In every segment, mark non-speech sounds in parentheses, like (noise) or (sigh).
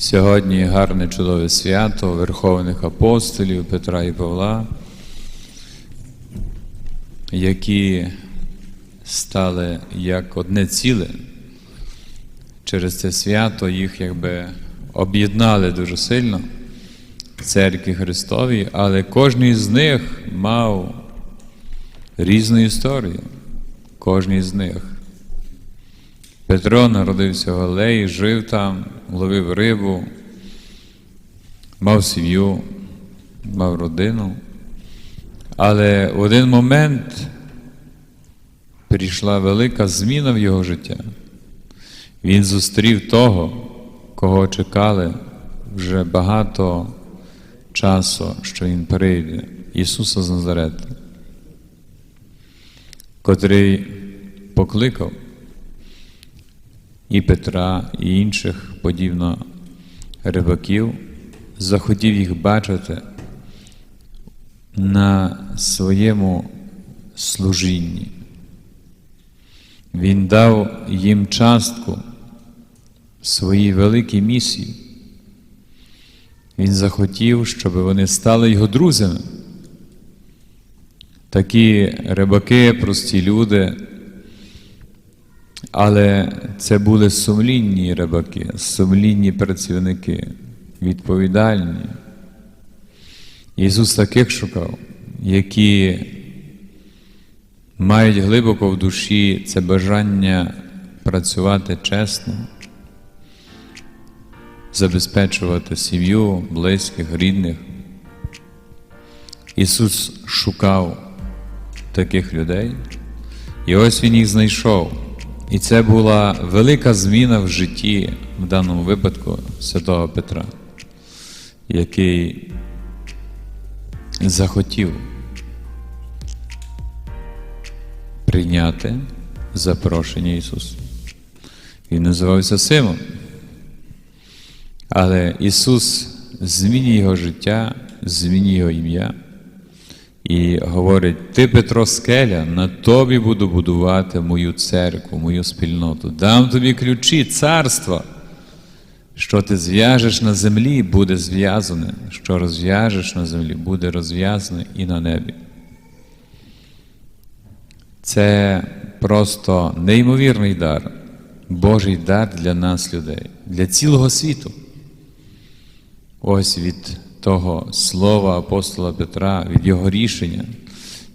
Сьогодні гарне чудове свято Верховних апостолів Петра і Павла, які стали як одне ціле. Через це свято їх якби об'єднали дуже сильно в церкві Христовій, але кожен з них мав різну історію. Кожен з них. Петро народився в Галеї, жив там, ловив рибу, мав сім'ю, мав родину. Але в один момент прийшла велика зміна в його життя. Він зустрів того, кого чекали вже багато часу, що Він прийде, Ісуса з Назарета, котрий покликав і Петра, і інших подібно рибаків, захотів їх бачити на своєму служінні. Він дав їм частку своїй великій місії. Він захотів, щоб вони стали його друзями. Такі рибаки, прості люди, але це були сумлінні рибаки, сумлінні працівники, відповідальні. Ісус таких шукав, які мають глибоко в душі це бажання працювати чесно, забезпечувати сім'ю, близьких, рідних. Ісус шукав таких людей, і ось Він їх знайшов. І це була велика зміна в житті, в даному випадку, святого Петра, який захотів прийняти запрошення Ісуса. Він називався Симон. Але Ісус змінює його життя, змінює його ім'я і говорить: Ти, Петро, скеля, на тобі буду будувати мою церкву, мою спільноту. Дам тобі ключі, царства. Що ти зв'яжеш на землі, буде зв'язане, що розв'яжеш на землі, буде розв'язане і на небі. Це просто неймовірний дар, Божий дар для нас, людей, для цілого світу. Ось від того слова апостола Петра, від його рішення,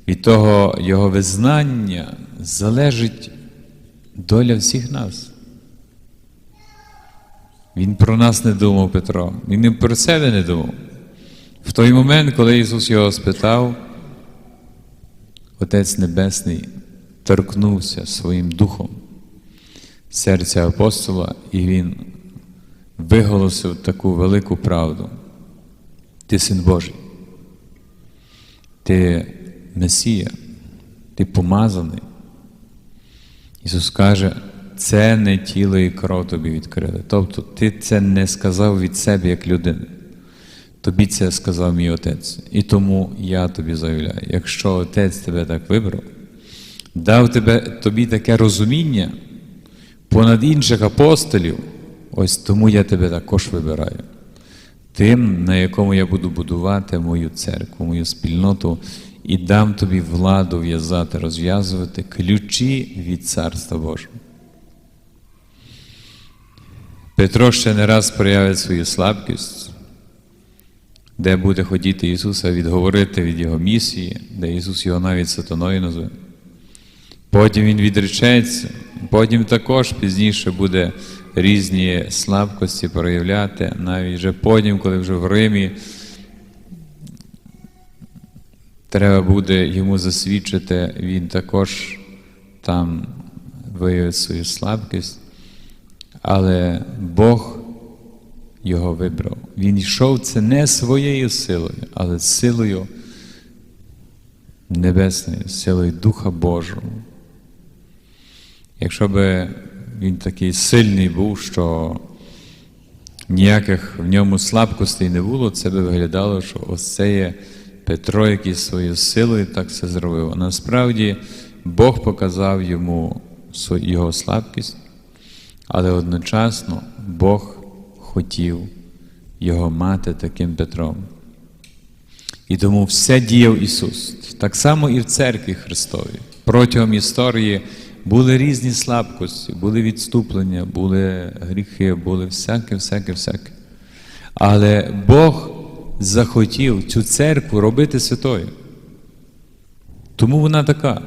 від того його визнання залежить доля всіх нас. Він про нас не думав Петро, він і про себе не думав. В той момент, коли Ісус його спитав, Отець Небесний торкнувся своїм духом серця апостола, і він виголосив таку велику правду. Ти син Божий, ти Месія, ти помазаний. Ісус каже, це не тіло і кров тобі відкрили. Тобто ти це не сказав від себе як людина. Тобі це сказав мій отець. І тому я тобі заявляю, якщо отець тебе так вибрав, дав тебе, тобі таке розуміння понад інших апостолів, ось тому я тебе також вибираю. Тим, на якому я буду будувати мою церкву, мою спільноту, і дам тобі владу в'язати, розв'язувати ключі від Царства Божого. Петро ще не раз проявить свою слабкість, де буде ходіти Ісуса, відговорити від Його місії, де Ісус його навіть сатаною назве. Потім Він відречеться, потім також пізніше буде різні слабкості проявляти, навіть вже потім, коли вже в Римі треба буде йому засвідчити, він також там виявить свою слабкість. Але Бог його вибрав. Він йшов це не своєю силою, але силою небесною, силою Духа Божого. Якщо би він такий сильний був, що ніяких в ньому слабкостей не було, це би виглядало, що ось це є Петро, який своєю силою так все зробив. А насправді Бог показав йому його слабкість, але одночасно Бог хотів його мати таким Петром. І тому все діяв Ісус. Так само і в церкві Христовій. Протягом історії були різні слабкості, були відступлення, були гріхи, були всяке, всяке, всяке. Але Бог захотів цю церкву робити святою. Тому вона така.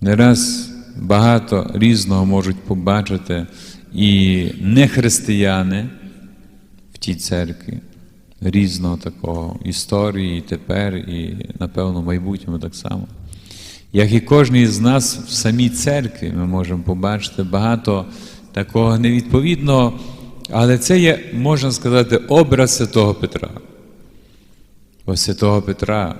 Не раз багато різного можуть побачити і нехристияни в тій церкві, різного такого історії і тепер, і, напевно, в майбутньому так само. Як і кожен із нас в самій церкві ми можемо побачити багато такого невідповідного, але це є, можна сказати, образ святого Петра. Ось святого Петра.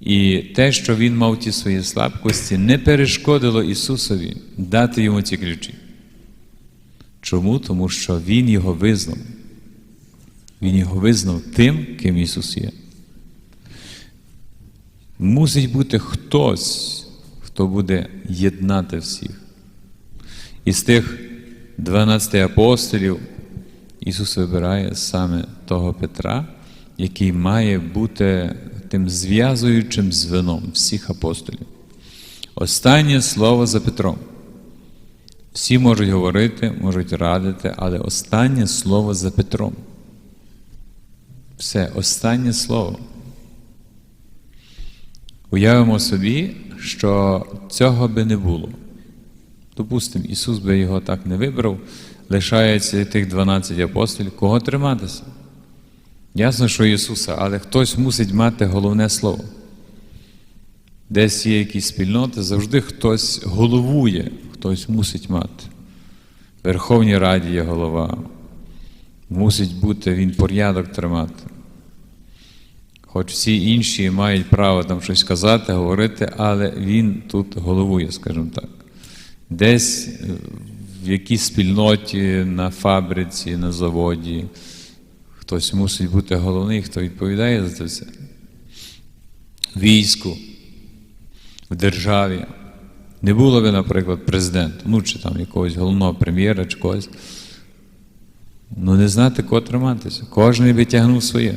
І те, що він мав ті свої слабкості, не перешкодило Ісусові дати йому ці ключі. Чому? Тому що Він його визнав. Він його визнав тим, ким Ісус є. Мусить бути хтось, хто буде єднати всіх. Із тих 12 апостолів Ісус вибирає саме того Петра, який має бути тим зв'язуючим звеном всіх апостолів. Останнє слово за Петром. Всі можуть говорити, можуть радити, але останнє слово за Петром. Все, останнє слово. Уявимо собі, що цього би не було. Допустимо, Ісус би його так не вибрав, лишається тих 12 апостолів, кого триматися? Ясно, що Ісуса, але хтось мусить мати головне слово. Десь є якісь спільноти, завжди хтось головує, хтось мусить мати. В Верховній Раді є голова. Мусить бути він порядок тримати. Хоч всі інші мають право там щось казати, говорити, але він тут головує, скажімо так. Десь е, в якійсь спільноті, на фабриці, на заводі. Хтось мусить бути головний, хто відповідає за це все. Війську, в державі. Не було би, наприклад, президента, ну чи там якогось головного прем'єра чи когось. Ну, не знати, кого триматися. Кожен би тягнув своє.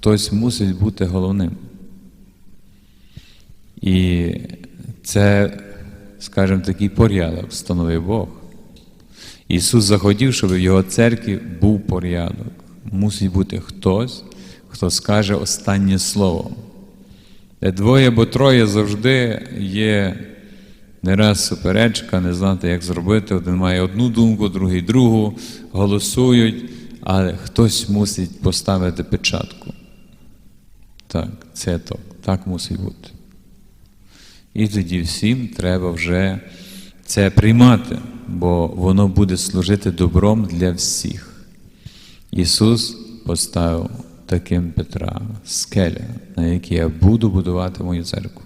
Хтось мусить бути головним. І це, скажімо, такий порядок встановив Бог. Ісус захотів, щоб в Його церкві був порядок. Мусить бути хтось, хто скаже останнє слово. Де двоє або троє завжди є не раз суперечка, не знати, як зробити. Один має одну думку, другий другу, голосують, але хтось мусить поставити печатку. Так, це то, так мусить бути. І тоді всім треба вже це приймати, бо воно буде служити добром для всіх. Ісус поставив таким Петра скеля, на якій я буду будувати мою церкву.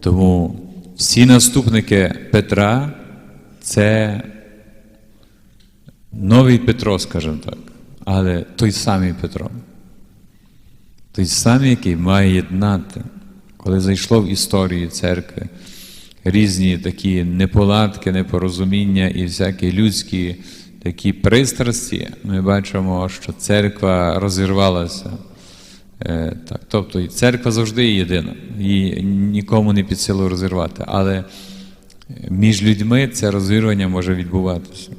Тому всі наступники Петра це новий Петро, скажімо так, але той самий Петро. Той самий, який має єднати, коли зайшло в історію церкви різні такі неполадки, непорозуміння і всякі людські такі пристрасті, ми бачимо, що церква розірвалася. Е, Так, Тобто і церква завжди є єдина, її нікому не під силу розірвати. Але між людьми це розірвання може відбуватися.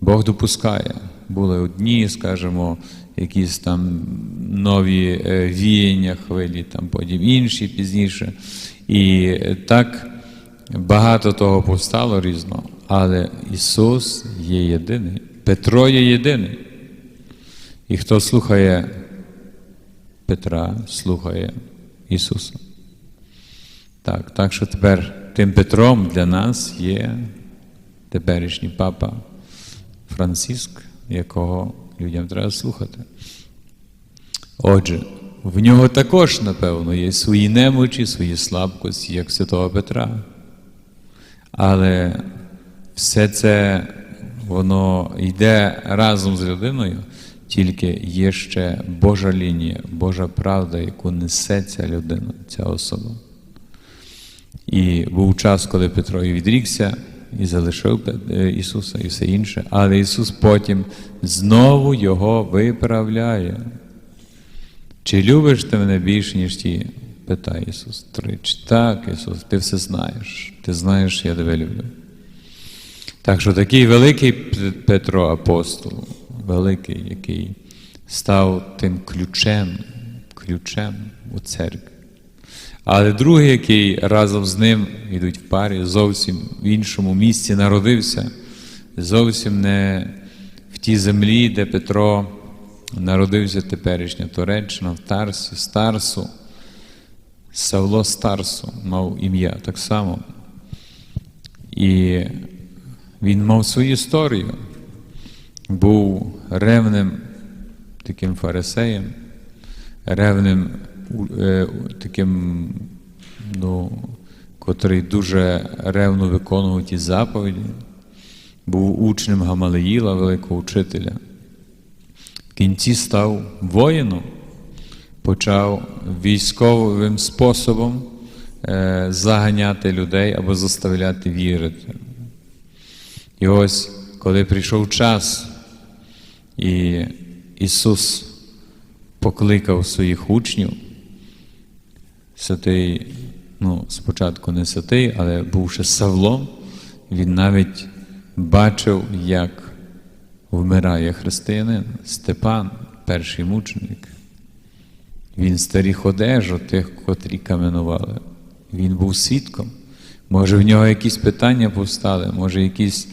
Бог допускає. Були одні, скажімо, якісь там нові е, віяння хвилі, там потім інші пізніше. І так багато того повстало різного. Але Ісус є єдиний. Петро є єдиний. І хто слухає Петра, слухає Ісуса. Так, так що тепер тим Петром для нас є теперішній папа Франциск, якого людям треба слухати. Отже, в нього також, напевно, є свої немочі, свої слабкості, як святого Петра. Але все це воно йде разом з людиною, тільки є ще Божа лінія, Божа правда, яку несе ця людина, ця особа. І був час, коли Петро і відрікся і залишив е, Ісуса і все інше. Але Ісус потім знову його виправляє. Чи любиш ти мене більше, ніж ті? питає Ісус тричі. Так, Ісус, ти все знаєш. Ти знаєш, я тебе люблю. Так що такий великий Петро апостол, великий, який став тим ключем, ключем у церкві. Але другий, який разом з ним йдуть в парі, зовсім в іншому місці народився, зовсім не в тій землі, де Петро народився теперішня Туреччина, в Тарсі, Старсу. Савло Старсу мав ім'я так само. І він мав свою історію, був ревним таким фарисеєм, ревним таким, ну, котрий дуже ревно виконував ті заповіді, був учнем Гамалеїла, великого учителя. В кінці став воїном, почав військовим способом е, заганяти людей або заставляти вірити. І ось, коли прийшов час, і Ісус покликав своїх учнів, святий, ну, спочатку не святий, але був ще Савлом, він навіть бачив, як вмирає християнин Степан, перший мученик. Він старіх одежу тих, котрі каменували. Він був свідком. Може, в нього якісь питання повстали, може, якісь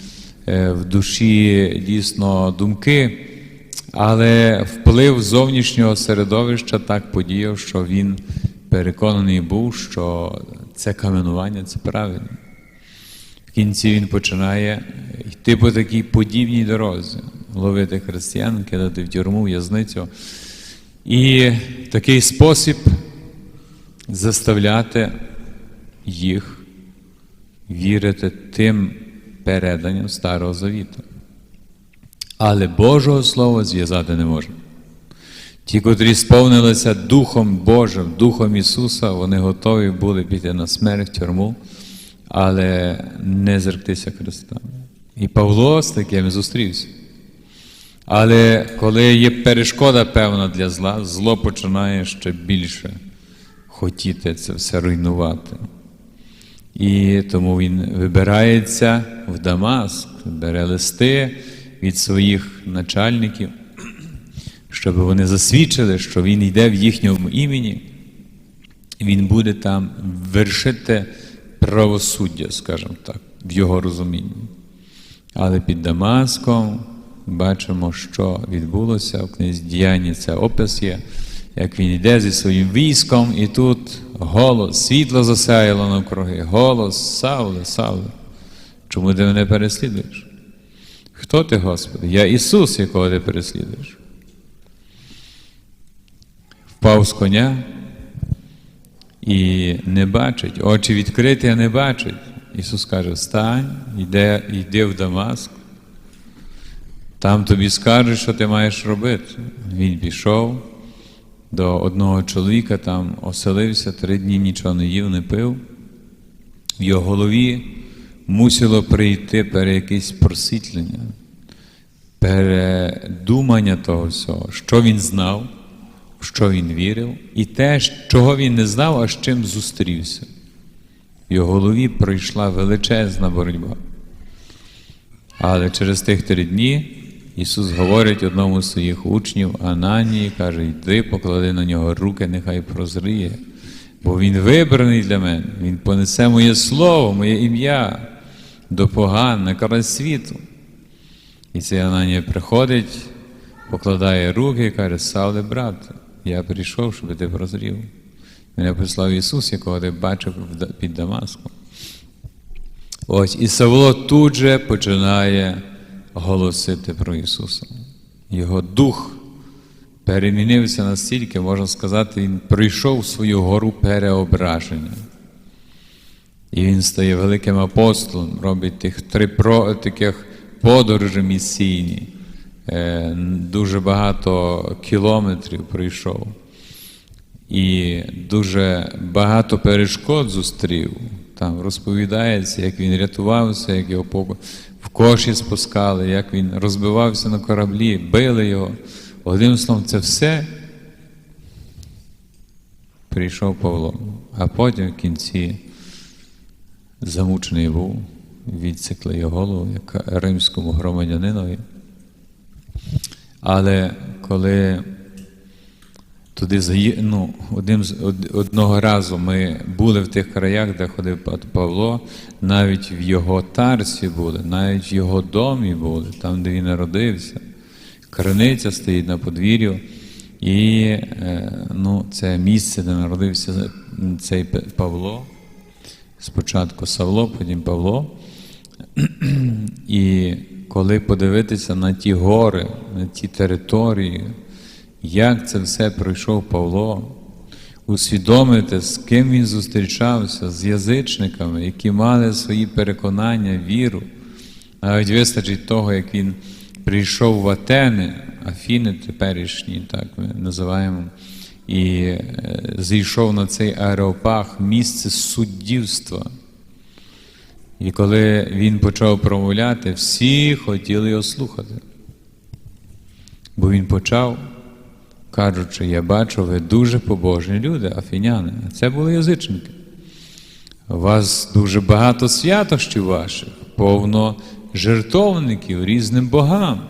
е, в душі дійсно думки, але вплив зовнішнього середовища так подіяв, що він переконаний був, що це каменування це правильно. В кінці він починає йти по такій подібній дорозі, ловити християн, кидати в тюрму, в'язницю. І такий спосіб заставляти їх вірити тим переданням Старого Завіту. Але Божого Слова зв'язати не можна. Ті, котрі сповнилися Духом Божим, Духом Ісуса, вони готові були піти на смерть в тюрму, але не зректися Христа. І Павло з таким зустрівся. Але коли є перешкода певна для зла, зло починає ще більше хотіти це все руйнувати. І тому він вибирається в Дамаск, бере листи від своїх начальників, щоб вони засвідчили, що він йде в їхньому імені, він буде там вершити правосуддя, скажімо так, в його розумінні. Але під Дамаском бачимо, що відбулося в книзі діяння, це опис є, як він йде зі своїм військом, і тут голос, світло засяяло навкруги, голос, Савле, Савле, чому ти мене переслідуєш? Хто ти, Господи? Я Ісус, якого ти переслідуєш. Впав з коня і не бачить, очі відкриті, а не бачить. Ісус каже: встань, йди, йди в Дамаск, там тобі скажуть, що ти маєш робити. Він пішов до одного чоловіка, там оселився, три дні нічого не їв, не пив. В його голові мусило прийти пере якесь просвітлення, передумання того всього, що він знав, що він вірив, і те, чого він не знав, а з чим зустрівся. В його голові пройшла величезна боротьба. Але через тих три дні Ісус говорить одному з своїх учнів Ананії, каже, йди, поклади на нього руки, нехай прозріє. Бо Він вибраний для мене, Він понесе моє слово, моє ім'я до поган на край світу. І цей Ананія приходить, покладає руки і каже, Савле, брат, я прийшов, щоб ти прозрів. Мене послав Ісус, якого ти бачив під Дамаском. Ось і Савло тут же починає голосити про Ісуса. Його дух перемінився настільки, можна сказати, він пройшов свою гору переображення. І він стає великим апостолом, робить тих три про, таких подорожі місійні. Е, дуже багато кілометрів пройшов. І дуже багато перешкод зустрів. там розповідається, як він рятувався, як його в коші спускали, як він розбивався на кораблі, били його. Одним словом, це все прийшов Павло. А потім в кінці замучений був, відсекли його голову, як римському громадянинові. Але коли туди заї... ну, одним з одного разу ми були в тих краях, де ходив Павло, навіть в його тарсі були, навіть в його домі були, там, де він народився. Криниця стоїть на подвір'ю, і е, ну, це місце, де народився цей Павло. Спочатку Савло, потім Павло. (clears throat) І коли подивитися на ті гори, на ті території, як це все пройшов Павло, усвідомити, з ким він зустрічався, з язичниками, які мали свої переконання, віру. Навіть вистачить того, як він прийшов в Атени, Афіни теперішні, так ми називаємо, і е, зійшов на цей аеропаг місце суддівства. І коли він почав промовляти, всі хотіли його слухати. Бо він почав, кажучи, я бачу, ви дуже побожні люди, афіняни. А Це були язичники. У вас дуже багато святощів ваших, повно жертовників різним богам.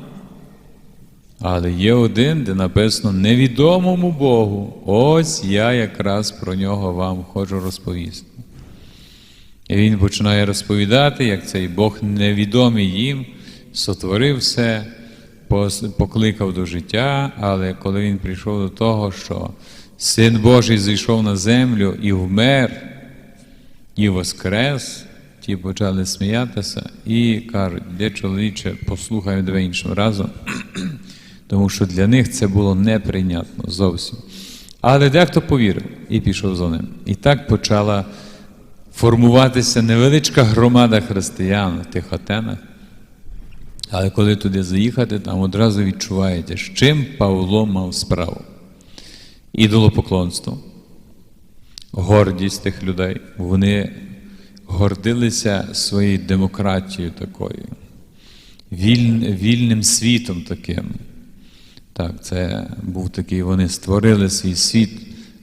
Але є один, де написано невідомому Богу. Ось я якраз про нього вам хочу розповісти. І він починає розповідати, як цей Бог невідомий їм, сотворив все, покликав до життя, але коли він прийшов до того, що Син Божий зійшов на землю і вмер, і воскрес, ті почали сміятися і кажуть, де чоловіче, послухаємо тебе іншим разом, (clears throat) тому що для них це було неприйнятно зовсім. Але дехто повірив і пішов за ним. І так почала формуватися невеличка громада християн в тих Атенах. Але коли туди заїхати, там одразу відчуваєте, з чим Павло мав справу. Ідолопоклонство, гордість тих людей. Вони гордилися своєю демократією такою, віль, вільним світом таким. Так, це був такий, вони створили свій світ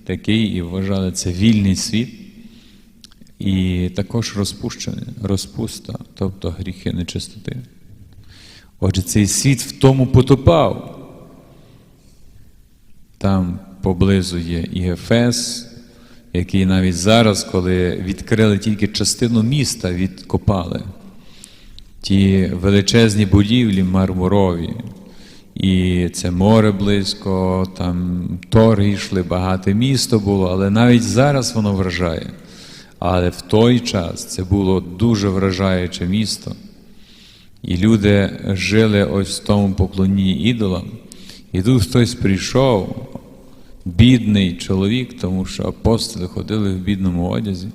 такий і вважали це вільний світ. І також розпущення, розпуста, тобто гріхи нечистоти. Отже, цей світ в тому потопав. Там поблизу є і Ефес, який навіть зараз, коли відкрили тільки частину міста, відкопали. Ті величезні будівлі мармурові, і це море близько, там торги йшли, багате місто було, але навіть зараз воно вражає. Але в той час це було дуже вражаюче місто. І люди жили ось в тому поклонні ідолам. І тут хтось прийшов, бідний чоловік, тому що апостоли ходили в бідному одязі.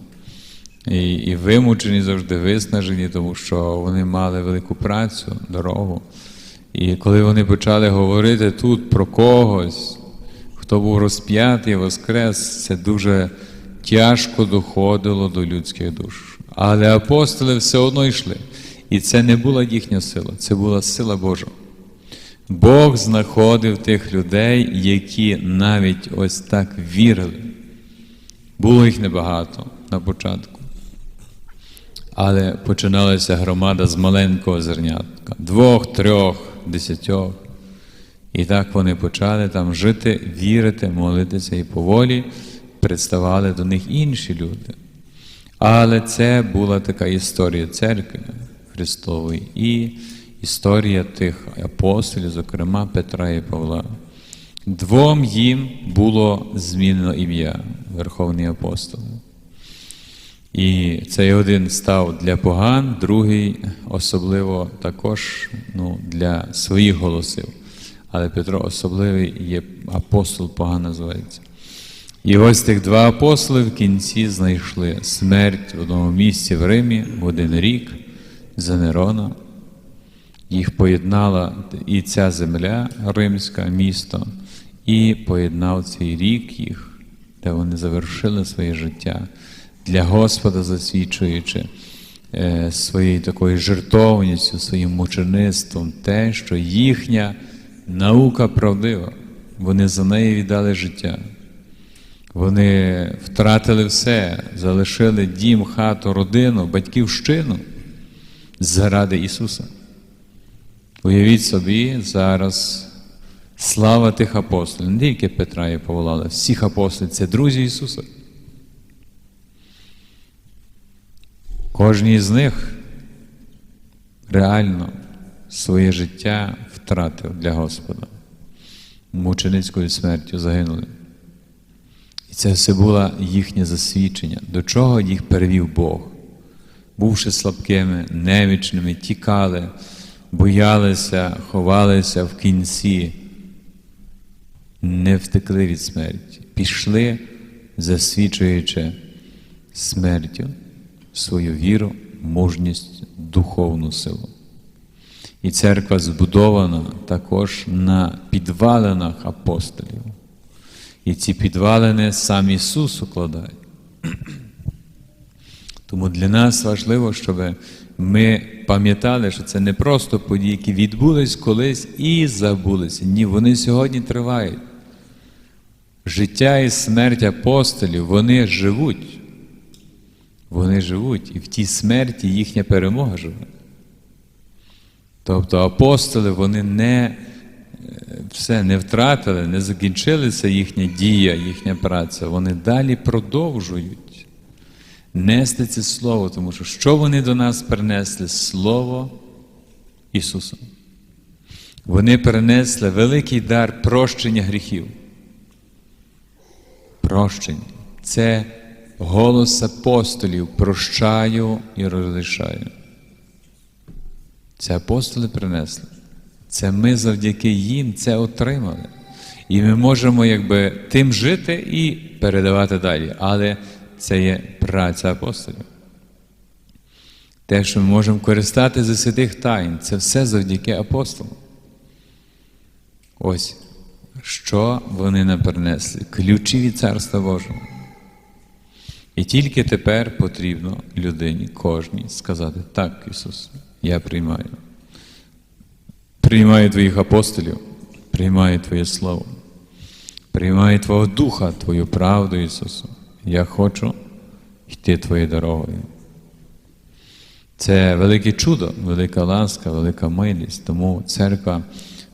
І, і вимучені завжди виснажені, тому що вони мали велику працю, дорогу. І коли вони почали говорити тут про когось, хто був розп'ятий, воскрес, це дуже тяжко доходило до людських душ. Але апостоли все одно йшли. І це не була їхня сила, це була сила Божа. Бог знаходив тих людей, які навіть ось так вірили. Було їх небагато на початку. Але починалася громада з маленького зернятка, двох, трьох, десятьох. І так вони почали там жити, вірити, молитися і поволі представали до них інші люди. Але це була така історія церкви Христової і історія тих апостолів, зокрема Петра і Павла. Двом їм було змінено ім'я Верховний апостол. І цей один став для поган, другий особливо також ну, для своїх голосів. Але Петро особливий є апостол поган називається. І ось тих два апостоли в кінці знайшли смерть в одному місці в Римі в один рік за Нерона. Їх поєднала і ця земля, римська місто, і поєднав цей рік їх, де вони завершили своє життя для Господа засвідчуючи е, своєю такою жертовністю, своїм мучеництвом, те, що їхня наука правдива, вони за неї віддали життя. Вони втратили все, залишили дім, хату, родину, батьківщину заради Ісуса. Уявіть собі, зараз слава тих апостолів, не тільки Петра і Павла, але всіх апостолів це друзі Ісуса. Кожній з них реально своє життя втратив для Господа. Мученицькою смертю загинули. Це все було їхнє засвідчення, до чого їх перевів Бог. Бувши слабкими, немічними, тікали, боялися, ховалися в кінці, не втекли від смерті, пішли, засвідчуючи смертю свою віру, мужність, духовну силу. І церква збудована також на підвалинах апостолів. І ці підвалини сам Ісус укладає. Тому для нас важливо, щоб ми пам'ятали, що це не просто події, які відбулись колись і забулися. Ні, вони сьогодні тривають. Життя і смерть апостолів, вони живуть. Вони живуть, і в тій смерті їхня перемога живе. Тобто апостоли вони не все не втратили, не закінчилася їхня дія, їхня праця. Вони далі продовжують нести це Слово, тому що що вони до нас принесли? Слово Ісуса. Вони принесли великий дар прощення гріхів. Прощення. Це голос апостолів прощаю і розрішаю. Це апостоли принесли. Це ми завдяки їм це отримали. І ми можемо якби тим жити і передавати далі. Але це є праця апостолів. Те, що ми можемо користатися за святих тайн, це все завдяки апостолам. Ось, що вони нам принесли? Ключі від Царства Божого. І тільки тепер потрібно людині, кожній, сказати: так, Ісус, я приймаю. Приймаю Твоїх апостолів, приймаю Твоє Слово, приймаю Твого Духа, Твою правду, Ісусу. Я хочу йти Твоєю дорогою. Це велике чудо, велика ласка, велика милість. Тому церква,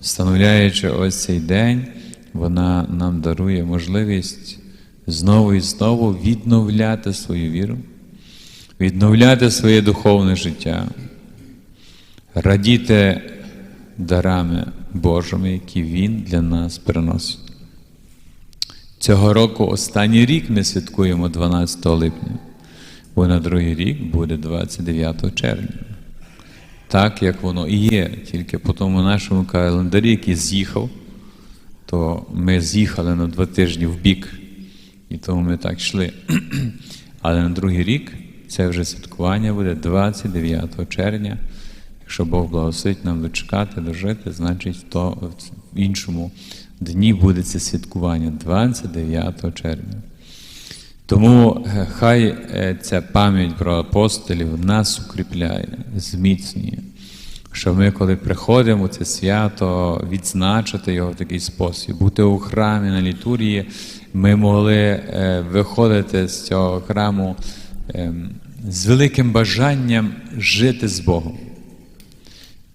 встановляючи ось цей день, вона нам дарує можливість знову і знову відновляти свою віру, відновляти своє духовне життя, радіти дарами Божими, які Він для нас приносить. Цього року останній рік ми святкуємо 12 липня, бо на другий рік буде 29 червня. Так, як воно і є, тільки по тому нашому календарі, який з'їхав, то ми з'їхали на два тижні в бік, і тому ми так йшли. (clears throat) Але на другий рік це вже святкування буде 29 червня. Якщо Бог благословить нам дочекати, дожити, значить то в іншому дні буде це святкування 29 червня. Тому хай ця пам'ять про апостолів нас укріпляє, зміцнює, що ми, коли приходимо у це свято, відзначити його в такий спосіб, бути у храмі на літургії, ми могли виходити з цього храму з великим бажанням жити з Богом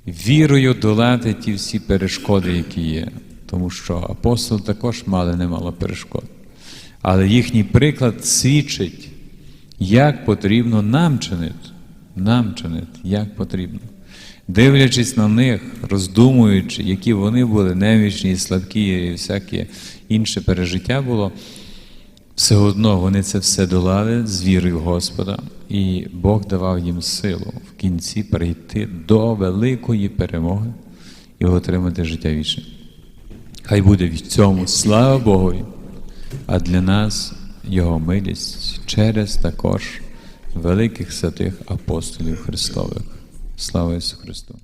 вірою долати ті всі перешкоди, які є. Тому що апостоли також мали немало перешкод. Але їхній приклад свідчить, як потрібно нам чинити. Нам чинити, як потрібно. Дивлячись на них, роздумуючи, які вони були немічні, слабкі, і всяке інше пережиття було, все одно вони це все долали з вірою в Господа, і Бог давав їм силу в кінці прийти до великої перемоги і отримати життя вічне. Хай буде в цьому слава Богу, а для нас Його милість через також великих святих апостолів Христових. Слава Ісусу Христу!